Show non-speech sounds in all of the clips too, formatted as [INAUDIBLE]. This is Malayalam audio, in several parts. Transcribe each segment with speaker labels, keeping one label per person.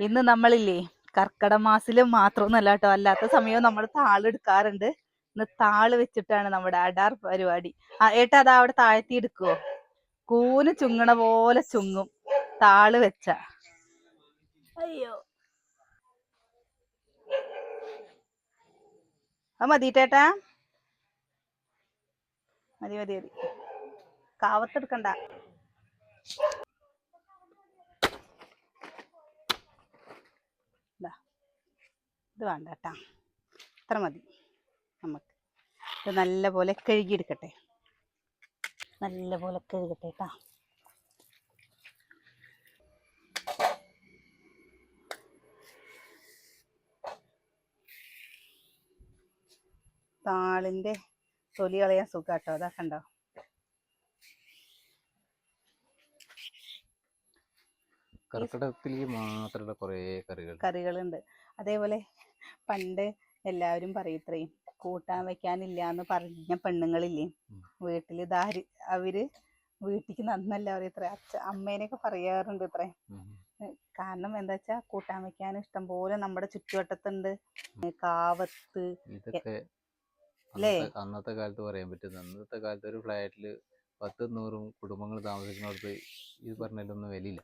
Speaker 1: ഇന്ന് നമ്മളില്ലേ കർക്കട മാത്രം മാത്രമൊന്നല്ല കേട്ടോ. അല്ലാത്ത സമയവും നമ്മൾ താളെടുക്കാറുണ്ട് ഇന്ന് താൾ വെച്ചിട്ടാണ് നമ്മുടെ അടാർ പരിപാടി. ആ ഏട്ടാ അതാ അവിടെ താഴ്ത്തി എടുക്കുവോ? കൂന് ചുങ്ങണ പോലെ ചുങ്ങും. താൾ വെച്ച. അയ്യോ. ആ മതിട്ടേട്ടാ മതി മതി മതി. കാവത്തെടുക്കണ്ട ഇത് വേണ്ട കേട്ടാ ഇത്ര മതി നമുക്ക്. ഇത് നല്ല പോലെ കഴുകിയെടുക്കട്ടെ. നല്ല പോലെ കഴുകട്ടെ കേട്ടാ താളിന്റെ തൊലി കളയാൻ സുഖാട്ടോ. അതാ കണ്ടോ?
Speaker 2: കർക്കിടകത്തിൽ മാത്രമുള്ള കുറേ കറികൾ
Speaker 1: കറികളുണ്ട്. അതേപോലെ പണ്ട് എല്ലാവരും പറയത്രേ കൂട്ടാൻ വെക്കാനില്ല എന്ന് പറഞ്ഞ പെണ്ണുങ്ങളില്ലേ. വീട്ടിൽ ദാരി അവർ വീട്ടിക്ക് നന്നല്ല പറയത്ര അച്ഛ അമ്മേനെയൊക്കെ പറയാറുണ്ട് ഇത്രേ. കാരണം എന്താ വെച്ചാ കൂട്ടാൻ വെക്കാൻ ഇഷ്ടം പോലെ നമ്മുടെ ചുറ്റുവട്ടത്തുണ്ട്. കാവത്ത് അല്ലേ?
Speaker 2: അന്നത്തെ കാലത്ത് പറയാൻ പറ്റും അന്നത്തെ കാലത്ത് ഒരു ഫ്ലാറ്റിൽ പത്ത് നൂറും കുടുംബങ്ങൾ താമസിക്കുന്നിടത്ത് ഈ പറഞ്ഞതിലൊന്നും വിലയില്ല.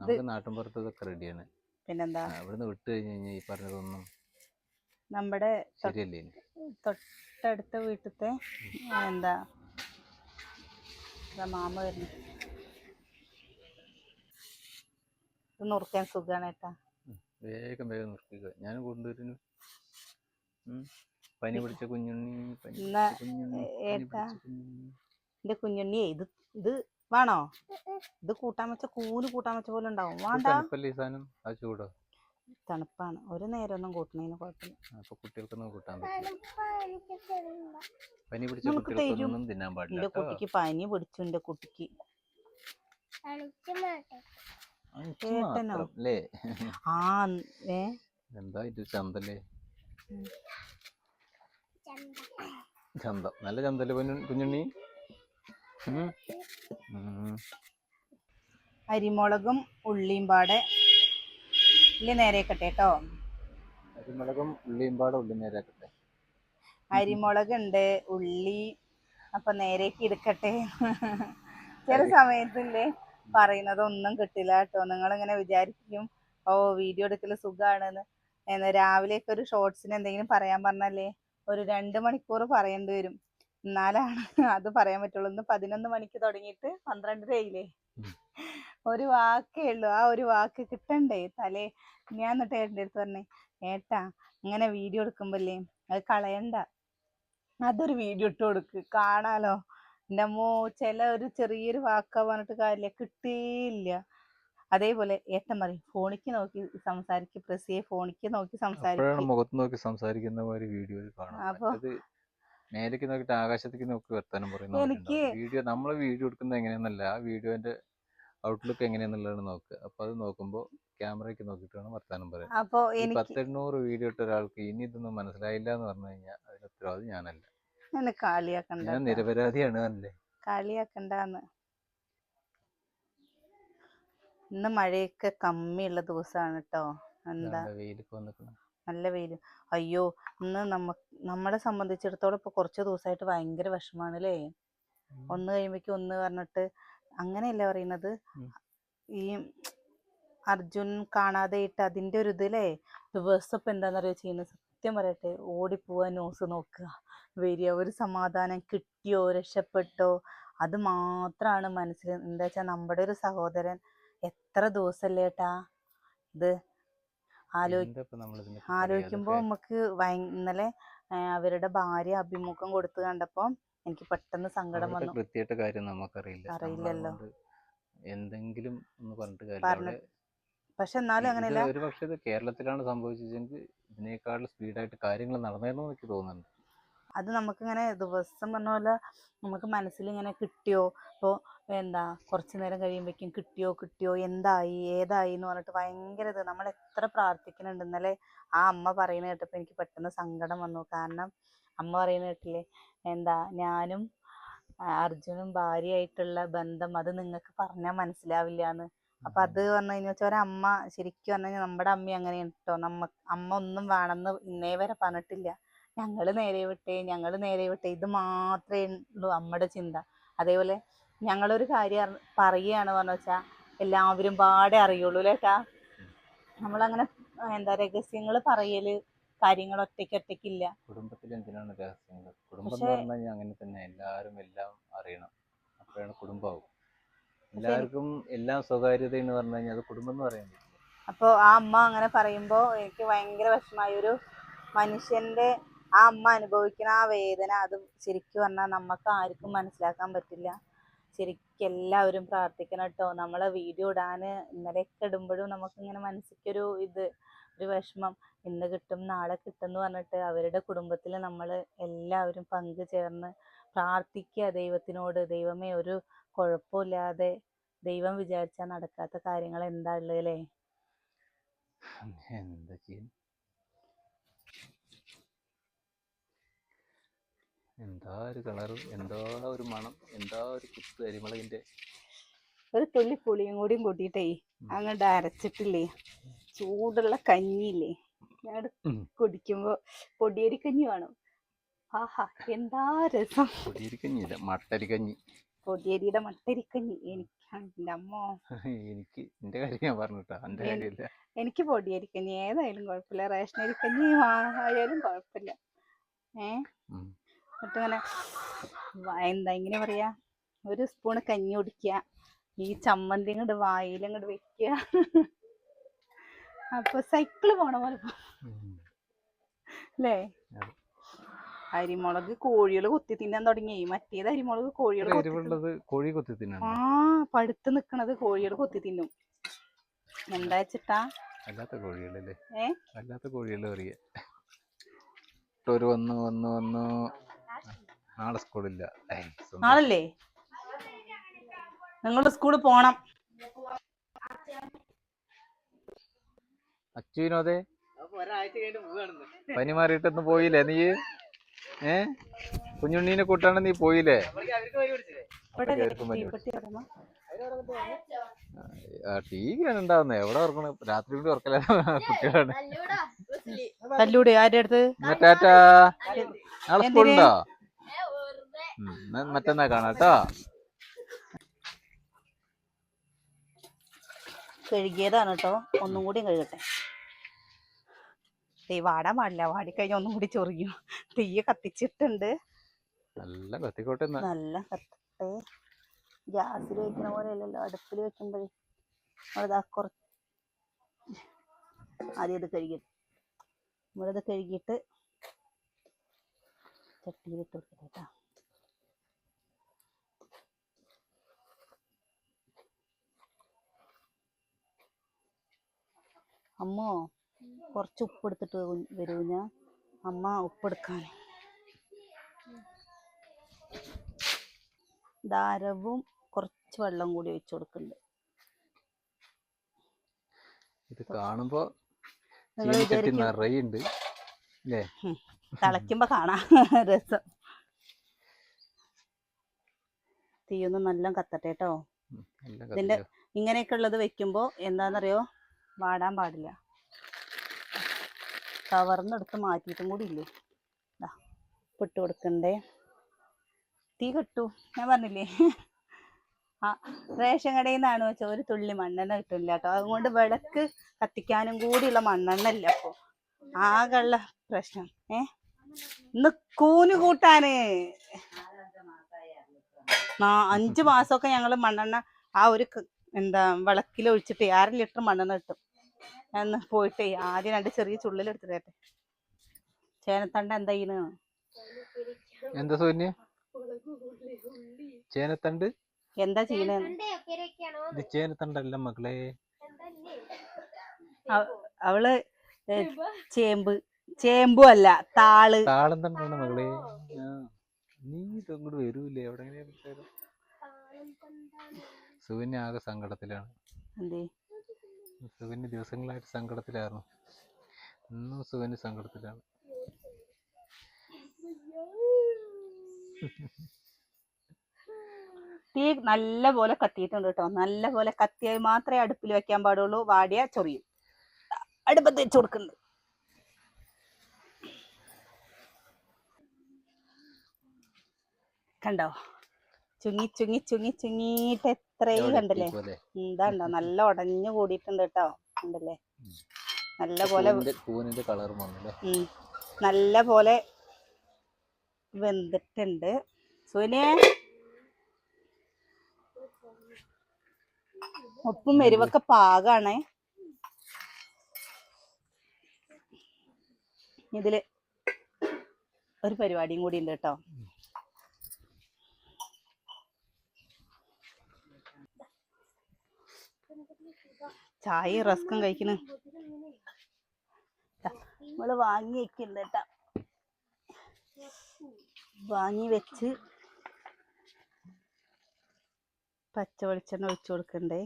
Speaker 2: നമുക്ക് നാട്ടിൻപുറത്തൊക്കെ റെഡിയാണ്
Speaker 1: പിന്നെന്താ?
Speaker 2: അവിടുന്ന് വിട്ട് കഴിഞ്ഞ് കഴിഞ്ഞാൽ ഈ പറഞ്ഞതൊന്നും
Speaker 1: നമ്മുടെ
Speaker 2: ശരിയല്ലേ
Speaker 1: തൊട്ടടുത്ത വീട്ടിലത്തെ എന്താ മാമ വരുന്നു. ഇത് നുറുക്കാൻ സുഖാണ് ഏട്ടാ.
Speaker 2: വേഗം വേഗം നുറുക്കുക. ഞാൻ കൊണ്ടുവരുന്നു. പനി പിടിച്ച കുഞ്ഞുണ്ണി പനി
Speaker 1: ഏട്ടാ. എന്റെ കുഞ്ഞുണ്ണി ഇത് ഇത് വേണോ? ഇത് കൂട്ടാൻ വെച്ച കൂന് കൂട്ടാൻ വെച്ച പോലെ ഉണ്ടാവും. വേണ്ട. തണുപ്പാണ്. ഒരു നേരം ഒന്നും കൂട്ടണേന് കുഴപ്പമില്ല. കുട്ടിക്ക് പനി പിടിച്ചു എന്റെ കുട്ടിക്ക്? ആ ഏ?
Speaker 2: എന്താ ഇത് ചന്തല്ലേ?
Speaker 1: ഉം.
Speaker 2: നല്ല ചന്തല്ലേ കുഞ്ഞു കുഞ്ഞുണ്ണി.
Speaker 1: അരിമുളകും ഉള്ളിയും പാടെ. ഉള്ളി നേരെയാക്കട്ടെ കേട്ടോ
Speaker 2: അരിമുളകും ഉള്ളിയും പാടെ ഉള്ളി നേരെയാക്കട്ടെ.
Speaker 1: അരിമുളക് ഉണ്ട് ഉള്ളി അപ്പൊ നേരേക്ക് എടുക്കട്ടെ. ചില സമയത്തില്ലേ പറയുന്നതൊന്നും കിട്ടില്ല കേട്ടോ. നിങ്ങൾ ഇങ്ങനെ വിചാരിക്കും ഓ വീഡിയോ എടുക്കൽ സുഖാണെന്ന്. എന്ന് രാവിലെയൊക്കെ ഒരു ഷോർട്സിന് എന്തെങ്കിലും പറയാൻ പറഞ്ഞല്ലേ ഒരു രണ്ട് മണിക്കൂർ പറയേണ്ടി വരും. എന്നാലാണ് അത് പറയാൻ പറ്റുള്ളൂ. ഇന്ന് പതിനൊന്ന് മണിക്ക് തുടങ്ങിയിട്ട് പന്ത്രണ്ടരയില്ലേ. ഒരു വാക്കേ ഉള്ളൂ. ആ ഒരു വാക്ക് കിട്ടണ്ടേ? തലേ ഞാൻ എന്നിട്ട് ഏട്ടന്റെ അടുത്ത് പറഞ്ഞേ ഏട്ടാ ഇങ്ങനെ വീഡിയോ എടുക്കുമ്പോല്ലേ അത് കളയണ്ട. അതൊരു വീഡിയോ ഇട്ട് കൊടുക്ക്. കാണാലോ. എന്റെ അമ്മോ ചില ഒരു ചെറിയൊരു വാക്ക പറഞ്ഞിട്ട് കാര്യമില്ല. കിട്ടിയില്ല. അതേപോലെ ഏട്ടൻ പറയും ഫോണിക്ക് നോക്കി സംസാരിക്കും. പ്രസിയെ ഫോണിക്ക് നോക്കി സംസാരിക്കും.
Speaker 2: മുഖത്ത് നോക്കി സംസാരിക്കുന്ന വീഡിയോ
Speaker 1: അപ്പൊ-
Speaker 2: മേലേക്ക് നോക്കിയിട്ട് ആകാശത്തേക്ക് നോക്കി വർത്താനം പറയുന്നു വീഡിയോ നമ്മൾ വീഡിയോ എടുക്കുന്നത് എങ്ങനെയാന്നല്ല ആ വീഡിയോന്റെ ഔട്ട്ലുക്ക് എങ്ങനെയാന്നുള്ളതാണ് നോക്കുക. അപ്പൊ അത് നോക്കുമ്പോൾ ക്യാമറയ്ക്ക് നോക്കിയിട്ട് വേണം വർത്താനം പറയാൻ.
Speaker 1: അപ്പൊ
Speaker 2: പത്തെണ്ണൂറ് വീഡിയോ ഇട്ട ഒരാൾക്ക് ഇനി ഇതൊന്നും മനസ്സിലായില്ല എന്ന് പറഞ്ഞു കഴിഞ്ഞാൽ അതിന് ഉത്തരവാദി ഞാനല്ല. ഞാൻ. നിരപരാധിയാണ് അല്ലേ
Speaker 1: കളിയാക്കണ്ടാന്ന് ഇന്ന് മഴയൊക്കെ കമ്മിയുള്ള ദിവസമാണ് കേട്ടോ എന്താ?
Speaker 2: വെയിലൊക്കെ വന്നിക്കണം.
Speaker 1: നല്ല വെയിൽ. അയ്യോ ഇന്ന് നമ്മ നമ്മളെ സംബന്ധിച്ചിടത്തോളം ഇപ്പൊ കുറച്ച് ദിവസമായിട്ട് ഭയങ്കര വിഷമാണ് അല്ലേ ഒന്ന് കഴിയുമ്പോഴേക്കും ഒന്ന് പറഞ്ഞിട്ട് അങ്ങനെയല്ല പറയുന്നത്. ഈ അർജുൻ കാണാതെയിട്ട് അതിന്റെ ഒരു ഇതിലേ ദിവസം ഇപ്പൊ എന്താണെന്നറിയോ ചെയ്യുന്നത് സത്യം പറയട്ടെ ഓടിപ്പോവാ ന്യൂസ് നോക്കുക. വരിക ഒരു സമാധാനം കിട്ടിയോ രക്ഷപ്പെട്ടോ? അത് മാത്രമാണ് മനസ്സിൽ എന്താ വെച്ചാൽ നമ്മുടെ ഒരു സഹോദരൻ എത്ര ദിവസമല്ലേട്ടാ ഇത് ആലോചി
Speaker 2: ഇപ്പൊ
Speaker 1: ആലോചിക്കുമ്പോൾ നമുക്ക് ഇന്നലെ അവരുടെ ഭാര്യ അഭിമുഖം കൊടുത്തു കണ്ടപ്പോൾ എനിക്ക് പെട്ടെന്ന് സങ്കടം വന്നു.
Speaker 2: കൃത്യമായിട്ട് കാര്യം നമുക്കറിയില്ല.
Speaker 1: അറിയില്ലല്ലോ.
Speaker 2: എന്തെങ്കിലും ഒന്ന് പറഞ്ഞിട്ട് കാര്യം
Speaker 1: പക്ഷെ എന്നാലും അങ്ങനെയല്ല.
Speaker 2: ഒരു പക്ഷേ ഇത് കേരളത്തിലാണ് സംഭവിച്ചതെങ്കിൽ ഇതിനേക്കാൾ സ്പീഡായിട്ട് കാര്യങ്ങൾ നടന്നതെന്ന് എനിക്ക് തോന്നുന്നുണ്ട്.
Speaker 1: അത് നമുക്കിങ്ങനെ ദിവസം പറഞ്ഞ പോലെ നമുക്ക് മനസ്സിൽ ഇങ്ങനെ കിട്ടിയോ? ഇപ്പോൾ എന്താ കുറച്ച് നേരം കഴിയുമ്പോഴേക്കും കിട്ടിയോ കിട്ടിയോ എന്തായി ഏതായി എന്ന് പറഞ്ഞിട്ട് ഭയങ്കര ഇത്. നമ്മൾ എത്ര പ്രാർത്ഥിക്കുന്നുണ്ട്. ഇന്നലെ ആ അമ്മ പറയുന്ന കേട്ടപ്പോൾ എനിക്ക് പെട്ടെന്ന് സങ്കടം വന്നു. കാരണം അമ്മ പറയുന്ന കേട്ടില്ലേ എന്താ ഞാനും അർജുനും ഭാര്യയായിട്ടുള്ള ബന്ധം അത് നിങ്ങൾക്ക് പറഞ്ഞാൽ മനസ്സിലാവില്ല എന്ന്. അപ്പൊ അത് പറഞ്ഞു കഴിഞ്ഞാൽ വെച്ചാൽ ഒരമ്മ ശരിക്കും പറഞ്ഞു കഴിഞ്ഞാൽ നമ്മുടെ അമ്മ അങ്ങനെയാണ് കേട്ടോ നമ്മ അമ്മ ഒന്നും വേണമെന്ന് ഇന്നേ വരെ പറഞ്ഞിട്ടില്ല. ഞങ്ങൾ നേരെ വിട്ടേ ഞങ്ങൾ നേരെ വിട്ടേ. ഇത് മാത്രമേ ഉള്ളൂ അമ്മയുടെ ചിന്ത. അതേപോലെ ഞങ്ങളൊരു കാര്യം പറയുകയാണ് പറഞ്ഞു വെച്ചാൽ എല്ലാവരും പാടെ അറിയുള്ളൂ അല്ലേട്ടാ നമ്മളങ്ങനെ എന്താ രഹസ്യങ്ങൾ പറയൽ കാര്യങ്ങൾ ഒറ്റയ്ക്ക് ഒറ്റയ്ക്കില്ല
Speaker 2: കുടുംബത്തിൽ എന്തിനാണ് രഹസ്യങ്ങൾ കുടുംബം എന്ന് പറഞ്ഞാൽ അങ്ങനെ തന്നെ. എല്ലാവരും എല്ലാം അറിയണം. അപ്പോഴാണ് കുടുംബമാവും എല്ലാവർക്കും എല്ലാം സ്വകാര്യത എന്ന് പറഞ്ഞു കഴിഞ്ഞാൽ അത് കുടുംബം എന്ന് പറയാൻ പറ്റില്ല.
Speaker 1: അപ്പോൾ ആ അമ്മ അങ്ങനെ പറയുമ്പോൾ എനിക്ക് ഭയങ്കര വിഷമായ ഒരു മനുഷ്യന്റെ ആ അമ്മ അനുഭവിക്കുന്ന ആ വേദന അത് ശരിക്കും പറഞ്ഞാൽ നമുക്ക് ആർക്കും മനസ്സിലാക്കാൻ പറ്റില്ല. ശരിക്കും എല്ലാവരും പ്രാർത്ഥിക്കണം കേട്ടോ. നമ്മളെ വീഡിയോ ഇടാൻ ഇന്നലെയൊക്കെ ഇടുമ്പോഴും നമുക്കിങ്ങനെ മനസ്സിക്കൊരു ഇത് ഒരു വിഷമം. ഇന്ന് കിട്ടും നാളെ കിട്ടും എന്ന് പറഞ്ഞിട്ട് അവരുടെ കുടുംബത്തിൽ നമ്മൾ എല്ലാവരും പങ്കു ചേർന്ന് പ്രാർത്ഥിക്കുക ദൈവത്തിനോട്. ദൈവമേ ഒരു കുഴപ്പമില്ലാതെ ദൈവം വിചാരിച്ചാൽ നടക്കാത്ത കാര്യങ്ങൾ എന്താ ഉള്ളത് അല്ലേ
Speaker 2: എന്താ ചെയ്യാൻ എന്താ ഒരു കളർ എന്താ ഒരു മണം? എന്താ ഒരു കുത്ത് അരിമുളകിന്റെ
Speaker 1: ഒരു തുള്ളി പുളിയും കൂടിയും കൂട്ടിയിട്ടേ അങ്ങോട്ട് അരച്ചിട്ടില്ലേ? ചൂടുള്ള കഞ്ഞിയില്ലേ? ഞാൻ. കുടിക്കുമ്പോ പൊടിയരി കഞ്ഞി വേണം. ആഹാ എന്താ രസം?
Speaker 2: പൊടിയരിക്കഞ്ഞില്ല മട്ടരിക്കഞ്ഞി.
Speaker 1: പൊടിയരിയുടെ മട്ടരിക്കഞ്ഞി. എനിക്ക് അമ്മോ.
Speaker 2: എനിക്ക് എന്റെ കാര്യം ഞാൻ പറഞ്ഞിട്ടാ. എന്റെ കാര്യമില്ല.
Speaker 1: എനിക്ക് പൊടിയരിക്കഞ്ഞി. ഏതായാലും കുഴപ്പമില്ല. റേഷൻ അരിക്കഞ്ഞി ആയാലും കുഴപ്പമില്ല. ഏ?
Speaker 2: ഉം.
Speaker 1: എന്നിട്ട് ഇങ്ങനെ എന്താ ഇങ്ങനെ പറയാ ഒരു സ്പൂണ് കഞ്ഞി കുടിക്കുക ഈ ചമ്മന്തി ഇങ്ങോട്ട് വായിൽ ഇങ്ങോട്ട് വെക്കുക അപ്പൊ സൈക്കിൾ പോണ പോലെ. അല്ലേ. അരിമുളക് കോഴികൾ കൊത്തി തിന്നാൻ തുടങ്ങി മറ്റേത് അരിമുളക് കോഴികൾ
Speaker 2: ഇത്ര
Speaker 1: കൊത്തി തിന്നും.
Speaker 2: എരിവുള്ളത് കോഴി
Speaker 1: ആ പടുത്ത് നിക്കണത് കോഴികൾ കൊത്തി തിന്നും എന്താ വെച്ചിട്ടാ
Speaker 2: അല്ലാത്ത കോഴികളല്ലേ അല്ലാത്ത കോഴികൾ അറിയ വന്നു വന്നു വന്നു നാളെ സ്കൂളില്ല.
Speaker 1: നാളല്ലേ? നിങ്ങളുടെ സ്കൂളിൽ പോണം.
Speaker 2: അച്ചുവിനോതെ പനി മാറിയിട്ടൊന്നും പോയില്ലേ നീ? ഏ? കുഞ്ഞുണ്ണീനെ കൂട്ടാണ് നീ പോയില്ലേ. ടി വി ആണ് ഉണ്ടാവുന്നത് എവിടെ ഓർക്കണ രാത്രി കൂടി ഓർക്കല കുട്ടികളാണ്. നാളെ? സ്കൂളുണ്ടോ? മറ്റന്നാ കാണാം കേട്ടോ
Speaker 1: കഴുകിയതാണ് കേട്ടോ ഒന്നും കൂടി കഴുകട്ടെ. തീ വാടാൻ പാടില്ല വാടിക്കഴിഞ്ഞ ഒന്നും കൂടി ചൊറിയും. തീയ കത്തിച്ചിട്ടുണ്ട്.
Speaker 2: നല്ല കത്തിക്കോട്ടെ
Speaker 1: നല്ല കത്തട്ടെ ഗ്യാസിൽ വെക്കുന്ന പോലെ അല്ലല്ലോ അടുപ്പിൽ വെക്കുമ്പോഴേ. നമ്മളിതാ കുറച്ച് ആദ്യം ഇത് കഴുകി നമ്മളിത് കഴുകിയിട്ട് ചട്ടിയിലിട്ട് കൊടുക്കട്ടെ കേട്ടോ അമ്മോ കുറച്ച് ഉപ്പ് എടുത്തിട്ട് വരൂ ഞാൻ. അമ്മ ഉപ്പ് എടുക്കാൻ ധാരവും കുറച്ച് വെള്ളം കൂടി ഒഴിച്ചു കൊടുക്കുന്നുണ്ട്
Speaker 2: ഇത് കാണുമ്പോ നിറയുണ്ട്.
Speaker 1: തിളയ്ക്കുമ്പോ കാണാം. [LAUGHS] രസം. തീയൊന്നും നല്ല
Speaker 2: കത്തട്ടെട്ടോ
Speaker 1: ഇതിന്റെ ഇങ്ങനെയൊക്കെ ഉള്ളത് വെക്കുമ്പോ എന്താണെന്നറിയോ വാടാൻ പാടില്ല. കവർന്നെടുത്ത് മാറ്റിയിട്ടും കൂടി ഇല്ലേ? ഉപ്പിട്ട് കൊടുക്കണ്ടേ? തീ കിട്ടു ഞാൻ പറഞ്ഞില്ലേ? ആ റേഷൻ കടയിൽ നിന്നാണ് വെച്ചാൽ ഒരു തുള്ളി മണ്ണെണ്ണ കിട്ടില്ല കേട്ടോ. അതുകൊണ്ട് വിളക്ക് കത്തിക്കാനും കൂടിയുള്ള മണ്ണെണ്ണ ഇല്ല അപ്പോ ആകെയുള്ള പ്രശ്നം. ഏ? ഇന്ന് കൂന് കൂട്ടാന്. നാ- അഞ്ച് മാസമൊക്കെ ഞങ്ങൾ മണ്ണെണ്ണ ആ ഒരു എന്താ വിളക്കിൽ ഒഴിച്ചിട്ട് അര ലിറ്റർ മണ്ണെണ്ണ കിട്ടും. എന്ന് പോയിട്ട് ആദ്യം രണ്ട് ചെറിയ ചുള്ളിൽ എടുത്തിട്ടെ ചേനത്തണ്ട എന്താ ചെയ്യുന്നത്
Speaker 2: എന്താ സൂര്യ ചേനത്തണ്ട്?
Speaker 1: എന്താ ചെയ്യണത്
Speaker 2: ഇത് ചേനത്തണ്ടല്ല മക്കളെ.
Speaker 1: അവൾ ചേമ്പ്. ചേമ്പു അല്ല താൾ.
Speaker 2: താളം തണ്ടാണ് മകളെ. നീ ഇതങ്ങോട്ട് വരൂലേ? എവിടെ സൂര്യ ആകെ സങ്കടത്തിലാണ്.
Speaker 1: എന്തേ?
Speaker 2: സുവിന് ദിവസങ്ങളായിട്ട് സങ്കടത്തിലായിരുന്നു. ഇന്നും സുവിന് സങ്കടത്തിലാണ്.
Speaker 1: തീ നല്ല പോലെ കത്തിയിട്ടുണ്ട് കേട്ടോ. നല്ല പോലെ കത്തിയാൽ മാത്രമേ അടുപ്പിൽ വെക്കാൻ പാടുള്ളൂ. വാടിയ ചൊറിയും. അടുപ്പത്ത് വെച്ച് കൊടുക്കുന്നുണ്ട്. കണ്ടോ? ചുങ്ങി ചുങ്ങി ചുങ്ങി ചുങ്ങിയിട്ട് എത്രയും കണ്ടില്ലേ?
Speaker 2: എന്താ
Speaker 1: എന്താണ്ടോ നല്ല ഉടഞ്ഞു കൂടിയിട്ടുണ്ട് കേട്ടോ കണ്ടില്ലേ? നല്ല പോലെ
Speaker 2: കൂനിന്റെ കളറും വന്നല്ലേ?
Speaker 1: നല്ല പോലെ വെന്തിട്ടുണ്ട്. സുനെ ഉപ്പും എരിവൊക്കെ പാകാണ്. ഇതിൽ ഒരു പരിപാടിയും കൂടി ഉണ്ട് കേട്ടോ. ചായയും റസ്കും കഴിക്കണ്. നമ്മൾ വാങ്ങി വെക്കുന്നുണ്ട് വാങ്ങി വെച്ച് പച്ച വെളിച്ചെണ്ണ ഒഴിച്ചു കൊടുക്കണ്ടേ.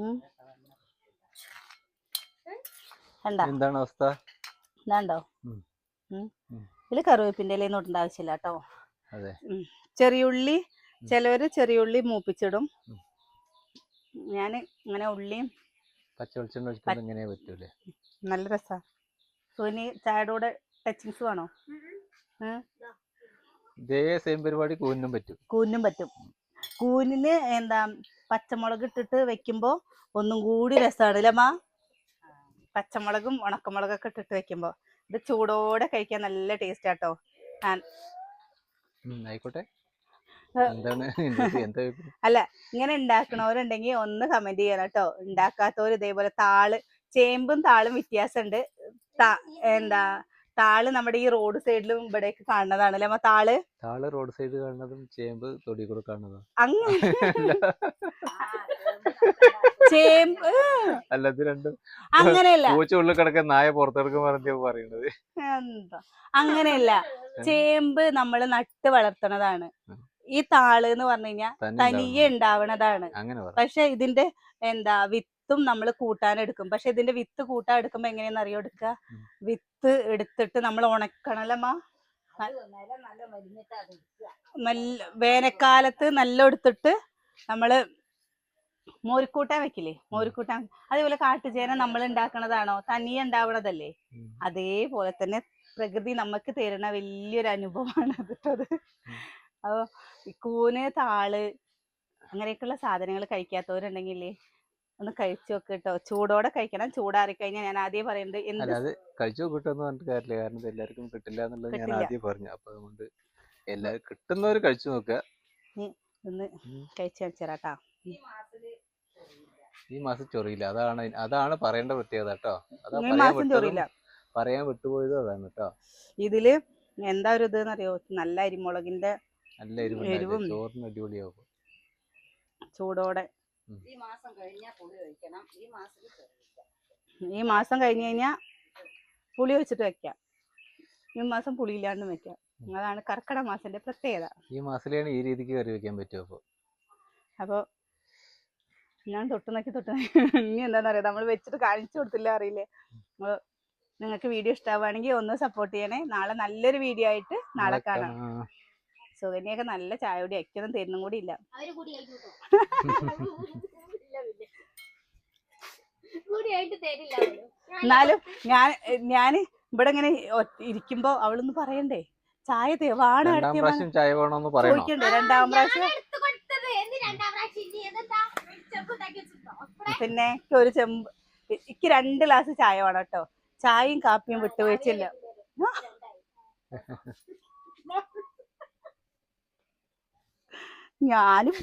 Speaker 1: ഉം.
Speaker 2: എന്താണ് അവസ്ഥ?
Speaker 1: ഇതാണ്ടോ. ഇതിൽ കറിവേപ്പിന്റെ ഇലയൊന്നും ഇടേണ്ട ആവശ്യമില്ല കേട്ടോ. ചെറിയുള്ളി ചിലവര് ചെറിയുള്ളി മൂപ്പിച്ചിടും. ഞാൻ ഇങ്ങനെ ഉള്ളിയും നല്ല രസാ. സോനി ചായയുടെ കൂടെ ടച്ചിങ്സ് വേണോ? കൂനും
Speaker 2: ഇതേ സെയിം പരിപാടി കൂനിനും പറ്റും.
Speaker 1: കൂനിനും പറ്റും. കൂനിന് എന്താ പച്ചമുളക് ഇട്ടിട്ട് വെക്കുമ്പോ ഒന്നും കൂടി രസമാണ് അല്ലേ മാ പച്ചമുളകും ഉണക്കമുളകൊക്കെ ഇട്ടിട്ട് വെക്കുമ്പോ ഇത് ചൂടോടെ കഴിക്കാൻ നല്ല ടേസ്റ്റ് ആട്ടോ.
Speaker 2: ആയിക്കോട്ടെ?
Speaker 1: അല്ല ഇങ്ങനെ ഉണ്ടാക്കണവരുണ്ടെങ്കിൽ ഒന്ന് കമന്റ് ചെയ്യണം കേട്ടോ ഉണ്ടാക്കാത്തവർ ഇതേപോലെ താൾ ചേമ്പും താളും വ്യത്യാസമുണ്ട് എന്താ താൾ നമ്മുടെ ഈ റോഡ് സൈഡിലും ഇവിടെയൊക്കെ കാണുന്നതാണ് അല്ലേ അമ്മ താൾ?
Speaker 2: താൾ റോഡ് സൈഡ് കാണുന്നതും ചേമ്പ് തൊടി കൂടെ കാണുന്നതും.
Speaker 1: അങ്ങനെ ചേമ്പ്
Speaker 2: അല്ല. ഇത് രണ്ടും
Speaker 1: അങ്ങനെയല്ല.
Speaker 2: പൂച്ച ഉള്ളിൽ നായ പുറത്തെടുക്കും പറഞ്ഞ പറയണത്
Speaker 1: എന്താ? അങ്ങനെയല്ല. ചേമ്പ് നമ്മൾ നട്ട് വളർത്തണതാണ് ഈ താൾ എന്ന് പറഞ്ഞു കഴിഞ്ഞാൽ തനിയെ ഉണ്ടാവണതാണ്. പക്ഷെ ഇതിന്റെ എന്താ വിത്തും നമ്മൾ കൂട്ടാൻ എടുക്കും. പക്ഷെ ഇതിന്റെ വിത്ത് കൂട്ടാൻ എടുക്കുമ്പോ എങ്ങനെയാന്ന് അറിയോ എടുക്ക വിത്ത് എടുത്തിട്ട് നമ്മൾ ഉണക്കണല്ലമ്മ നല്ല വേനൽക്കാലത്ത് നല്ല എടുത്തിട്ട് നമ്മൾ മോരിക്കൂട്ടാൻ വെക്കില്ലേ? മോരിക്കൂട്ടാൻ. അതേപോലെ കാട്ടുചേന നമ്മൾ ഉണ്ടാക്കണതാണോ? തനിയെ ഉണ്ടാവണതല്ലേ? അതേപോലെ തന്നെ പ്രകൃതി നമുക്ക് തരുന്ന വലിയൊരു അനുഭവമാണ് അത് അത്. അപ്പൊ കൂന് താൾ അങ്ങനെയൊക്കെയുള്ള സാധനങ്ങൾ കഴിക്കാത്തവരുണ്ടെങ്കിലേ ഒന്ന് കഴിച്ചു നോക്ക് കേട്ടോ ചൂടോടെ കഴിക്കണം. ചൂടാറി കഴിഞ്ഞാൽ ഞാൻ ആദ്യം പറയുന്നത് എന്ത്
Speaker 2: കഴിച്ചു കിട്ടുമെന്ന് പറഞ്ഞിട്ട് കാര്യമില്ല കാരണം ഇത് എല്ലാവർക്കും കിട്ടില്ല എന്നുള്ളത് ഞാൻ ആദ്യം പറഞ്ഞു. അപ്പൊ അതുകൊണ്ട് എല്ലാവരും കിട്ടുന്നവര് കഴിച്ചു നോക്കുക
Speaker 1: ഒന്ന്. കഴിച്ചു കാണിച്ചേരാട്ടാ
Speaker 2: ഈ മാസം ചൊറിയില്ല. അതാണ് അതാണ് പറയേണ്ട പ്രത്യേകത കേട്ടോ അതാ പറയാൻ
Speaker 1: മാസം
Speaker 2: വിട്ടതും പറയാൻ വിട്ടുപോയതും അതാണ് കേട്ടോ
Speaker 1: ഇതിൽ എന്താ ഒരു ഇത് അറിയോ നല്ല അരിമുളകിന്റെ
Speaker 2: നല്ല
Speaker 1: എരിവും.
Speaker 2: ചോറിന് അടിപൊളിയാവും.
Speaker 1: ചൂടോടെ
Speaker 3: ഈ മാസം കഴിഞ്ഞാൽ പുളി ഒഴിക്കണം. ഈ മാസത്തിൽ
Speaker 1: ഈ മാസം കഴിഞ്ഞ് കഴിഞ്ഞാൽ പുളി വെച്ചിട്ട് വെക്കാം. ഈ മാസം പുളി ഇല്ലാണ്ടും വെക്കാം. അതാണ് കർക്കിട മാസത്തിന്റെ പ്രത്യേകത.
Speaker 2: ഈ മാസത്തിലാണ് ഈ രീതിക്ക് കറി വെക്കാൻ പറ്റുമോ അപ്പൊ.
Speaker 1: അപ്പോൾ ഞാൻ തൊട്ട് നോക്കി തൊട്ട് ഇനി എന്താണെന്ന് അറിയാം? നമ്മൾ വെച്ചിട്ട് കാണിച്ചു കൊടുത്തില്ല അറിയില്ലേ? അപ്പോൾ നിങ്ങൾക്ക് വീഡിയോ ഇഷ്ടമാവുകയാണെങ്കിൽ ഒന്ന് സപ്പോർട്ട് ചെയ്യണേ. നാളെ നല്ലൊരു വീഡിയോ ആയിട്ട് നാളെ കാണാം. സുകന്യൊക്കെ നല്ല ചായ കൂടി അയക്കണം തരുന്നും കൂടി ഇല്ല
Speaker 3: അവർ കൂടി ആയിട്ട് തരില്ല അവൾ.
Speaker 1: എന്നാലും ഞാൻ ഞാൻ ഇവിടെ ഇങ്ങനെ ഇരിക്കുമ്പോ അവളൊന്ന് പറയണ്ടേ ചായ തേ- വാണ
Speaker 2: രണ്ടാം
Speaker 1: അടുത്ത്
Speaker 2: ചായ വേണമെന്ന് പറയണോ
Speaker 1: ചോദിക്കണ്ടേ രണ്ടാം പ്രാവശ്യം? പിന്നെ ഒരു ചെമ്പ് എനിക്ക് രണ്ട് ഗ്ലാസ് ചായ വേണം കേട്ടോ ചായയും കാപ്പിയും വിട്ടുവീഴ്ചയില്ല ഞാനും